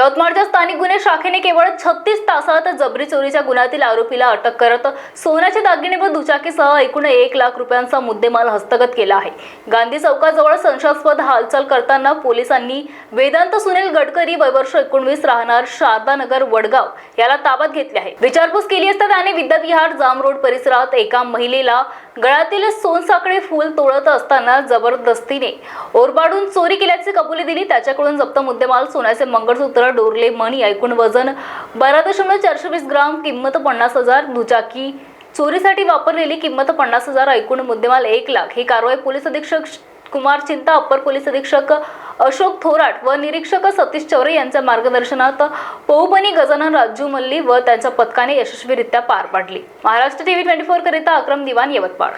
यवतमाळच्या स्थानिक गुन्हे शाखेने केवळ छत्तीस तासात जबरी चोरीच्या गुन्ह्यातील आरोपीला अटक करत सोन्याचे दागिने व दुचाकीसह एकूण एक लाख रुपयांचा मुद्देमाल हस्तगत केला आहे. गांधी चौकाजवळ संशयास्पद हालचाल करताना पोलिसांनी वेदांत सुनील गडकरी वयवर्ष एकोणवीस राहणार शारदानगर वडगाव याला ताब्यात घेतले आहे. विचारपूस केली असता त्याने विद्याविहार जाम रोड परिसरात एका महिलेला गळ्यातील सोनसाखळी फूल तोडत असताना जबरदस्तीने ओरबाडून चोरी केल्याची कबुली दिली. त्याच्याकडून जप्त मुद्देमाल सोन्याचे मंगळसूत्र डोरले मणी ऐकूण वजन बारा दशमलव चारशे वीस ग्राम किंमत पन्नास हजार दुचाकी चोरीसाठी वापरलेली किंमत पन्नास हजार ऐकूण मुद्देमाल एक लाख. ही कारवाई पोलीस अधीक्षक कुमार चिंता अप्पर पोलीस अधीक्षक अशोक थोराट व निरीक्षक सतीश चौरे यांच्या मार्गदर्शनात पोहबनी गजानन राजू मल्ली व त्यांच्या पथकाने यशस्वीरित्या पार पाडली. महाराष्ट्र टीव्ही ट्वेंटी फोर करिता अक्रम दिवाण यवतमाळ.